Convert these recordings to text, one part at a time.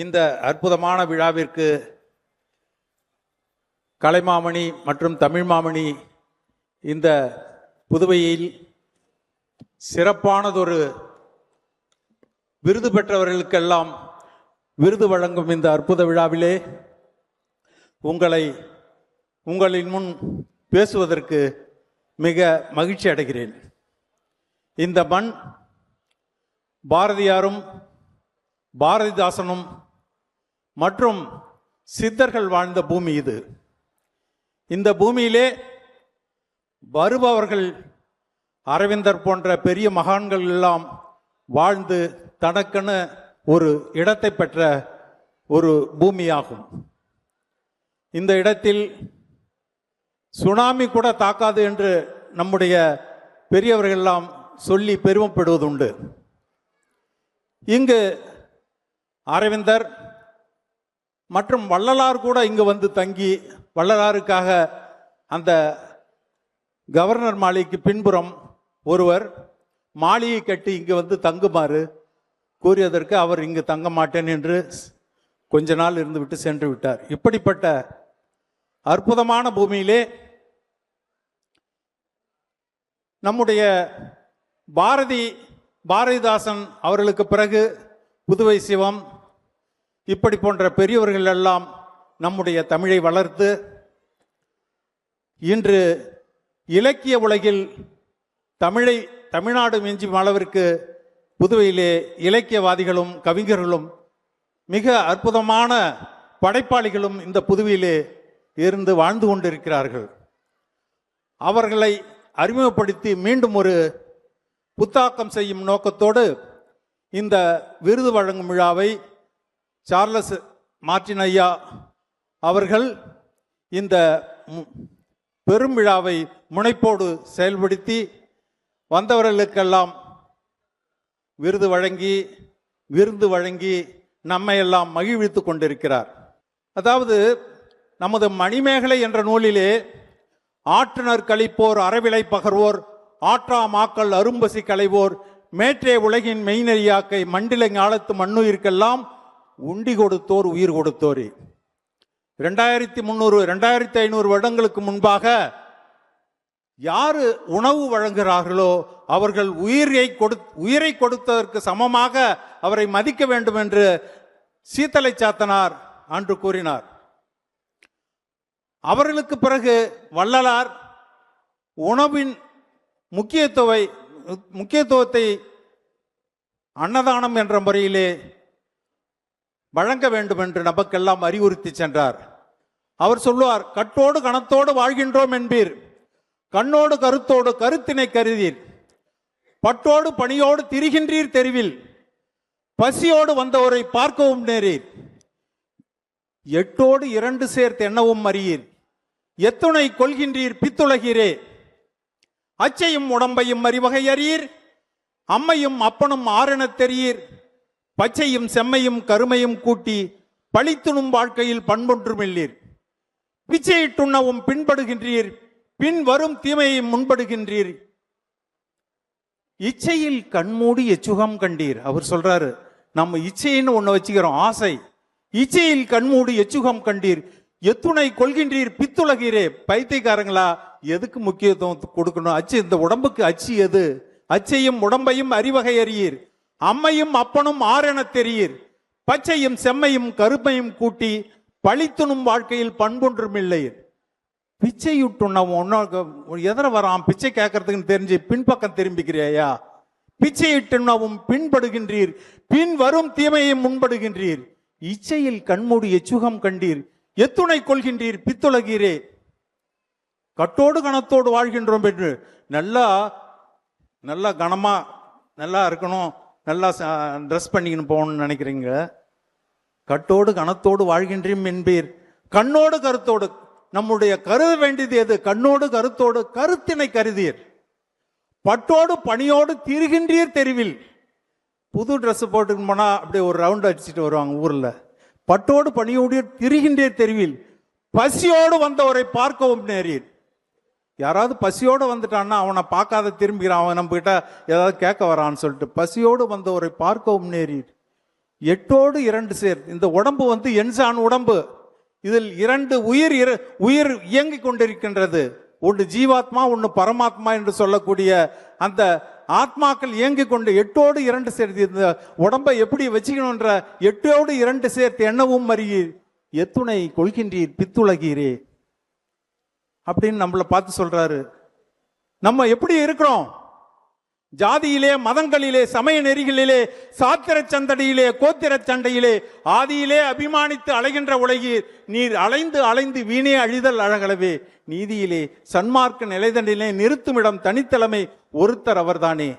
இந்த அற்புதமான விழாவிற்கு கலைமாமணி மற்றும் தமிழ்மாமணி இந்த புதுவையில் சிறப்பானதொரு விருது பெற்றவர்களுக்கெல்லாம் விருது வழங்கும் இந்த அற்புத விழாவிலே உங்களை உங்களின் முன் பேசுவதற்கு மிக மகிழ்ச்சி அடைகிறேன். இந்த மண் பாரதியாரும் பாரதிதாசனும் மற்றும் சித்தர்கள் வாழ்ந்த பூமி இது. இந்த பூமியிலே வருபவர்கள் அரவிந்தர் போன்ற பெரிய மகான்கள் எல்லாம் வாழ்ந்து தனக்கென ஒரு இடத்தை பெற்ற ஒரு பூமியாகும். இந்த இடத்தில் சுனாமி கூட தாக்காது என்று நம்முடைய பெரியவர்கள் எல்லாம் சொல்லி பெருமைப்படுவதுண்டு. இங்கு அரவிந்தர் மற்றும் வள்ளலார் கூட இங்கு வந்து தங்கி வள்ளலாருக்காக அந்த கவர்னர் மாளிகைக்கு பின்புறம் ஒருவர் மாளிகை கட்டி இங்கு வந்து தங்குமாறு கூறியதற்கு அவர் இங்கு தங்க மாட்டேன் என்று கொஞ்ச நாள் இருந்துவிட்டு சென்று விட்டார். இப்படிப்பட்ட அற்புதமான பூமியிலே நம்முடைய பாரதி பாரதிதாசன் அவர்களுக்கு பிறகு புதுவை சிவம் இப்படி போன்ற பெரியவர்கள் எல்லாம் நம்முடைய தமிழை வளர்த்து இன்று இலக்கிய உலகில் தமிழை தமிழ்நாடு மிஞ்சும் அளவிற்கு புதுவையிலே இலக்கியவாதிகளும் கவிஞர்களும் மிக அற்புதமான படைப்பாளிகளும் இந்த புதுவையிலே இருந்து வாழ்ந்து கொண்டிருக்கிறார்கள். அவர்களை அறிமுகப்படுத்தி மீண்டும் ஒரு புத்தாக்கம் செய்யும் நோக்கத்தோடு இந்த விருது வழங்கும் விழாவை சார்லஸ் மார்டின் ஐயா அவர்கள் இந்த பெரும் விழாவை முனைப்போடு செயல்படுத்தி வந்தவர்களுக்கெல்லாம் விருது வழங்கி விருந்து வழங்கி நம்மை எல்லாம் மகிழ்வித்து கொண்டிருக்கிறார். அதாவது நமது மணிமேகலை என்ற நூலிலே ஆற்றுனர் கழிப்போர் அறவிலை பகர்வோர் ஆற்றா மாக்கள் அரும்பசி களைவோர் மேற்றே உலகின் மெய்நெறியாக்கை மண்டில ஞாலத்து மண்ணுயிர்க்கெல்லாம் உண்டி கொடுத்தோர் உயிர் கொடுத்தோர். ரெண்டாயிரத்தி முந்நூறு ரெண்டாயிரத்தி ஐநூறு வருடங்களுக்கு முன்பாக யார் உணவு வழங்குகிறார்களோ அவர்கள் உயிரை கொடு உயிரை கொடுத்ததற்கு சமமாக அவரை மதிக்க வேண்டும் என்று சீத்தலை சாத்தனார் அன்று கூறினார். அவர்களுக்கு பிறகு வள்ளலார் உணவின் முக்கியத்துவை முக்கியத்துவத்தை அன்னதானம் என்ற முறையிலே வழங்க வேண்டும் என்று நமக்கெல்லாம் அறிவுறுத்தி சென்றார். அவர் சொல்லுவார் கட்டோடு கணத்தோடு வாழ்கின்றோம் என்பீர். கண்ணோடு கருத்தோடு கருத்தினை கருதீர். பட்டோடு பணியோடு திரிகின்றீர் தெருவில். பசியோடு வந்தவரை பார்க்கவும் நேரீர். எட்டோடு இரண்டு சேர்த்து எண்ணவும் அறியீர். எத்துணை கொள்கின்றீர் பித்துலகிறே. அச்சையும் உடம்பையும் அறிவகை அறியீர். அம்மையும் அப்பனும் ஆரெனத் தெரியீர். பச்சையும் செம்மையும் கருமையும் கூட்டி பழித்துணும் வாழ்க்கையில் பண்பொன்றுமில்லீர் பிச்சையிட்டுண்ணவும் பின்படுகின்றீர் பின் வரும் தீமையை முன்படுகின்றீர். இச்சையில் கண்மூடி எச்சுகம் கண்டீர். அவர் சொல்றாரு நம்ம இச்சைன்னு ஒண்ணு வச்சுக்கிறோம் ஆசை. இச்சையில் கண்மூடி எச்சுகம் கண்டீர். எத்துணை கொள்கின்றீர் பித்துலகீரே பைத்தியக்காரங்களா எதுக்கு முக்கியத்துவம் கொடுக்கணும்? அச்சு இந்த உடம்புக்கு அச்சு எது? அச்சையும் உடம்பையும் அறிவகை அறியீர். அம்மையும் அப்பனும் ஆரெனத் தெரியீர். பச்சையும் செம்மையும் கருப்பையும் கூட்டி பழித்துணும் வாழ்க்கையில் பண்பொன்றும் இல்லை பிச்சையுட்டுண்ணவன் ஒன்னும் எதிர வரான்? பிச்சை கேட்கறதுக்குன்னு தெரிஞ்சு பின்பக்கம் திரும்பிக்கிறியா பிச்சையிட்டுண்ணவும் பின்படுகின்றீர். பின் வரும் தீமையை முன்படுகின்றீர். இச்சையில் கண்மூடி எச்சுகம் கண்டீர். எத்துணை கொள்கின்றீர் பித்துலகீரே. கட்டோடு கணத்தோடு வாழ்கின்றோம் என்று நல்லா நல்லா கனமா நல்லா இருக்கணும். நல்லா ட்ரெஸ் பண்ணிக்கின்னு போகணும்னு நினைக்கிறீங்க? கட்டோடு கணத்தோடு வாழ்கின்றோம் என்பீர். கண்ணோடு கருத்தோடு நம்முடைய கருத வேண்டியது எது? கண்ணோடு கருத்தோடு கருத்தினை கருதீர். பட்டோடு பணியோடு திரிகின்றீர் தெருவில். புது ட்ரெஸ் போட்டுக்கு போனால் அப்படியே ஒரு ரவுண்ட் அடிச்சுட்டு வருவாங்க ஊரில். பட்டோடு பணியோடு திரிகின்றே தெருவில். பசியோடு வந்தவரை பார்க்கவும் நேரீர். யாராவது பசியோடு வந்துட்டான்னா அவனை பார்க்காத திரும்பிக்கிறான் அவன் நம்ம ஏதாவது கேட்க வரான்னு சொல்லிட்டு பசியோடு வந்தவரை பார்க்கவும் நேரீர். எட்டோடு இரண்டு சேர். இந்த உடம்பு வந்து என்சான் உடம்பு. இதில் இரண்டு உயிர் இரு- உயிர் இயங்கிக் கொண்டிருக்கின்றது. ஒன்று ஜீவாத்மா ஒன்று பரமாத்மா என்று சொல்லக்கூடிய அந்த ஆத்மாக்கள் இயங்கிக் கொண்டு எட்டோடு இரண்டு சேர்த்து இந்த உடம்பை எப்படி வச்சுக்கணுன்ற எட்டோடு இரண்டு சேர்த்து என்னவும் அறியீர். எத்துணை கொள்கின்றீர் பித்துலகீரே. அப்படின்னு நம்மளை பார்த்து சொல்றாரு. நம்ம எப்படி இருக்கிறோம்? ஜாதியிலே மதங்களிலே சமய நெறிகளிலே சாத்திர சந்தடியிலே கோத்திர சண்டையிலே ஆதியிலே அபிமானித்து அலைகின்ற உலகீர் நீர் அலைந்து அலைந்து வீணே அழிதல் அழகளவே நீதியிலே சன்மார்க்க நிலைதண்டிலே நிறுத்துமிடம் தனித்தலைமை ஒருத்தர் அவர்தானே.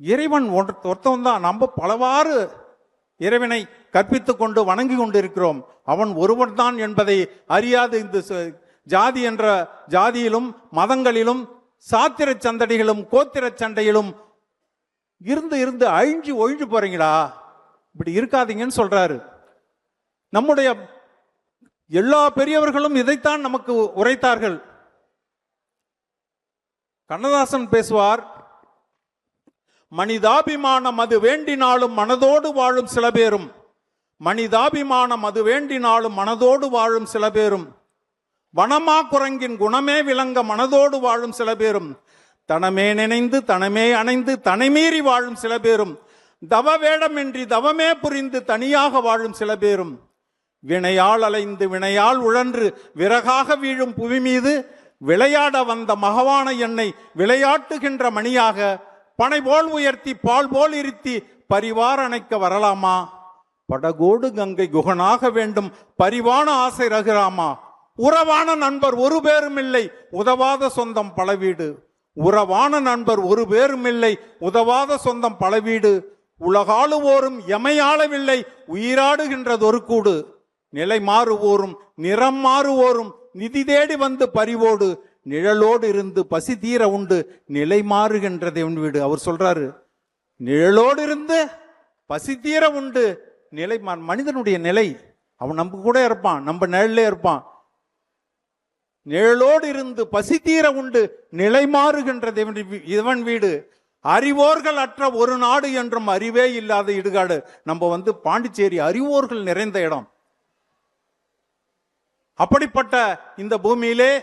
இறைவன் ஒருத்தவன் தான் நம்ம பலவாறு இறைவனை கற்பித்து கொண்டு வணங்கி கொண்டிருக்கிறோம் அவன் ஒருவன்தான் என்பதை அறியாது இந்த ஜாதி என்ற ஜாதியிலும் மதங்களிலும் சாத்திர சந்தடிகளும் கோத்திர சண்டையிலும் இருந்து இருந்து அழிஞ்சு ஒழிஞ்சு போறீங்களா? இப்படி இருக்காதீங்கன்னு சொல்றாரு. நம்முடைய எல்லா பெரியவர்களும் இதைத்தான் நமக்கு உரைத்தார்கள். கண்ணதாசன் பேசுவார் மனிதாபிமானம் அது வேண்டினாலும் மனதோடு வாழும் சில பேரும். மனிதாபிமானம் அது வேண்டினாலும் மனதோடு வாழும் சில பேரும். வனமா குரங்கின் குணமே விளங்க மனதோடு வாழும் சில பேரும். தனமே நினைந்து தனமே அணைந்து தனைமீறி வாழும் சில பேரும். தவ வேடமின்றி தவமே புரிந்து தனியாக வாழும் சில பேரும். வினையால் அலைந்து வினையால் உழன்று விறகாக வீழும் புவி மீது விளையாட வந்த மகவான என்னை விளையாட்டுகின்ற மணியாக பனை போல் உயர்த்தி பால் போல் இருத்தி பரிவார் அணைக்க வரலாமா? படகோடு கங்கை குகனாக வேண்டும் பரிவான ஆசை ரகுராமா? உறவான நண்பர் ஒரு பேரும் இல்லை உதவாத சொந்தம் பல வீடு. உறவான நண்பர் ஒரு பேரும் இல்லை உதவாத சொந்தம் பல வீடு. உலகாளுவோரும் எமையாளவில்லை உயிராடுகின்றதொரு கூடு. நிலை மாறுவோரும் நிறம் மாறுவோரும் நிதி தேடி வந்து பரிவோடு. நிழலோடு இருந்து பசி தீர உண்டு நிலை மாறுகின்றதை உன் வீடு. அவர் சொல்றாரு நிழலோடு இருந்து பசி தீர உண்டு நிலை மா- மனிதனுடைய நிலை. அவன் நம்ம கூட இருப்பான் நம்ம நிழல்ல இருப்பான். நிழலோடு இருந்து பசி தீர உண்டு நிலை மாறுகின்றது இவன் வீடு. அறிவோர்கள் அற்ற ஒரு நாடு என்றும் அறிவே இல்லாத இடுகாடு. நம்ம வந்து பாண்டிச்சேரி அறிவோர்கள் நிறைந்த இடம். அப்படிப்பட்ட இந்த பூமியிலே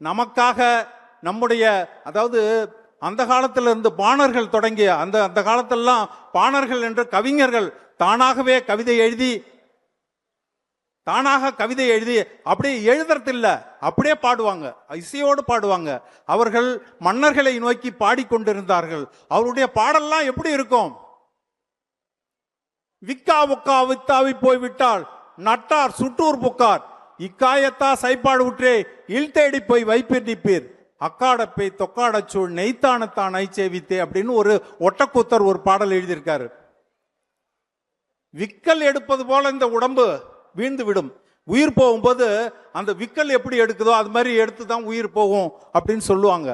நமக்காக நம்முடைய அதாவது அந்த காலத்தில் இருந்து பாணர்கள் தொடங்கிய அந்த அந்த காலத்திலலாம் பாணர்கள் என்ற கவிஞர்கள் தானாகவே கவிதை எழுதி தானாக கவிதை எழுதி அப்படியே எழுதுறது அப்படியே பாடுவாங்க. இசையோடு பாடுவாங்க. அவர்கள் மன்னர்களை நோக்கி பாடிக்கொண்டிருந்தார்கள். அவருடைய பாடல்லாம் எப்படி இருக்கும்? விக்கா உக்கா வித்தாவி போய்விட்டால் நட்டார் சுட்டூர் புக்கார். இக்காயத்தா சைப்பாடு உற்றே இல் தேடி போய் வைப்பீர் அக்காடப்பை தொக்காடச்சூழ் நெய்த்தானத்தான் ஐ அப்படின்னு ஒரு ஒட்டக்கூத்தர் ஒரு பாடல் எழுதியிருக்காரு. விக்கல் எடுப்பது போல இந்த உடம்பு வீழ்ந்து விடும். உயிர் போகும்போது அந்த விக்கல் எப்படி எடுக்குதோ அது மாதிரி எடுத்து தான் உயிர் போகும் அப்படின்னு சொல்லுவாங்க.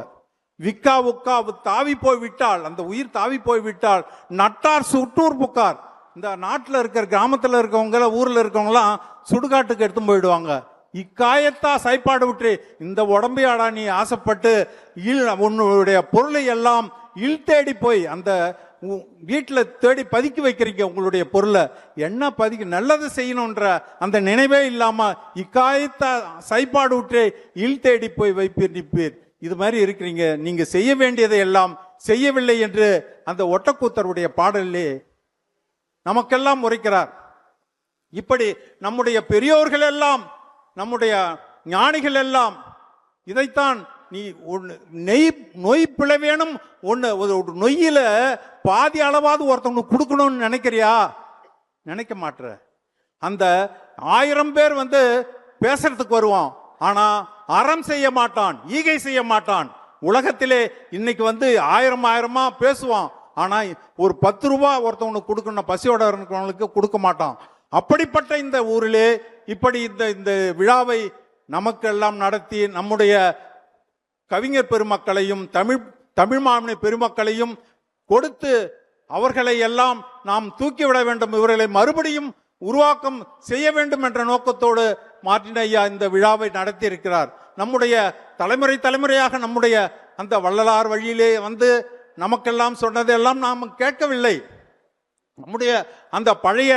விக்கா உக்கா தாவி போய் விட்டால் அந்த உயிர் தாவி போய் விட்டால் நட்டார் சுட்டூர் புக்கார். இந்த நாட்டில் இருக்கிற கிராமத்தில் இருக்கவங்கள ஊரில் இருக்கவங்களாம் சுடுகாட்டுக்கு எடுத்து போயிடுவாங்க. இக்காயத்தா சைப்பாடு விட்டு இந்த உடம்பையாடா நீ ஆசைப்பட்டு இல் உன்னுடைய பொருளை எல்லாம் இல் தேடி போய் அந்த வீட்டில் தேடி பதுக்கி வைக்கிறீங்க உங்களுடைய பொருளை. என்ன பதுக்கி நல்லது செய்யணுன்ற அந்த நினைவே இல்லாமல் இக்காயத்தா சைப்பாடு விட்டு இல் தேடி போய் வைப்பீர் நிற்பீர். இது மாதிரி இருக்கிறீங்க. நீங்கள் செய்ய வேண்டியதை எல்லாம் செய்யவில்லை என்று அந்த ஒட்டக்கூத்தருடைய பாடலிலே நமக்கெல்லாம் உரைக்கிறார் இப்படி நம்முடைய பெரியோர்கள் எல்லாம் நம்முடைய ஞானிகள் எல்லாம் இதைத்தான் நீ ஒன்று நெய் நொய் பிளவேனும் ஒன்று ஒரு நொய்யில் பாதி அளவாவது ஒருத்தவங்களுக்கு கொடுக்கணும்னு நினைக்கிறியா? நினைக்க மாட்டுற அந்த ஆயிரம் பேர் வந்து பேசுறதுக்கு வருவான். ஆனா அறம் செய்ய மாட்டான் ஈகை செய்ய மாட்டான். உலகத்திலே இன்னைக்கு வந்து ஆயிரம் ஆயிரமா பேசுவான். ஆனால் ஒரு பத்து ரூபா ஒருத்தவனுக்கு கொடுக்கணும் பசியோட இருக்கிறவங்களுக்கு கொடுக்க மாட்டான். அப்படிப்பட்ட இந்த ஊரிலே இப்படி இந்த இந்த விழாவை நமக்கெல்லாம் நடத்தி நம்முடைய கவிஞர் பெருமக்களையும் தமிழ் தமிழ் மாமனி பெருமக்களையும் கொடுத்து அவர்களை எல்லாம் நாம் தூக்கிவிட வேண்டும். இவர்களை மறுபடியும் உருவாக்கம் செய்ய வேண்டும் என்ற நோக்கத்தோடு மார்டின் ஐயா இந்த விழாவை நடத்தியிருக்கிறார். நம்முடைய தலைமுறை தலைமுறையாக நம்முடைய அந்த வள்ளலார் வழியிலே வந்து நமக்கெல்லாம் சொன்னதெல்லாம் நாம் கேட்கவில்லை. நம்முடைய அந்த பழைய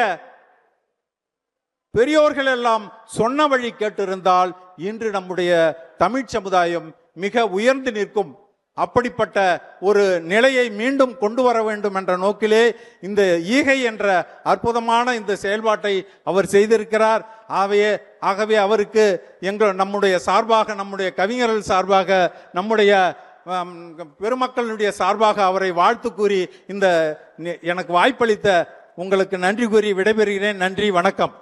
பெரியோர்கள் எல்லாம் சொன்ன வழி கேட்டிருந்தால் இன்று நம்முடைய தமிழ் சமுதாயம் மிக உயர்ந்து நிற்கும். அப்படிப்பட்ட ஒரு நிலையை மீண்டும் கொண்டு வர வேண்டும் என்ற நோக்கிலே இந்த ஈகை என்ற அற்புதமான இந்த செயல்பாட்டை அவர் செய்திருக்கிறார். ஆகவே ஆகவே அவருக்கு எங்கள் நம்முடைய சார்பாக நம்முடைய கவிஞர்கள் சார்பாக நம்முடைய பெருமக்களுடைய சார்பாக அவரை வாழ்த்து கூறி இந்த எனக்கு வாய்ப்பளித்த உங்களுக்கு நன்றி கூறி விடைபெறுகிறேன். நன்றி வணக்கம்.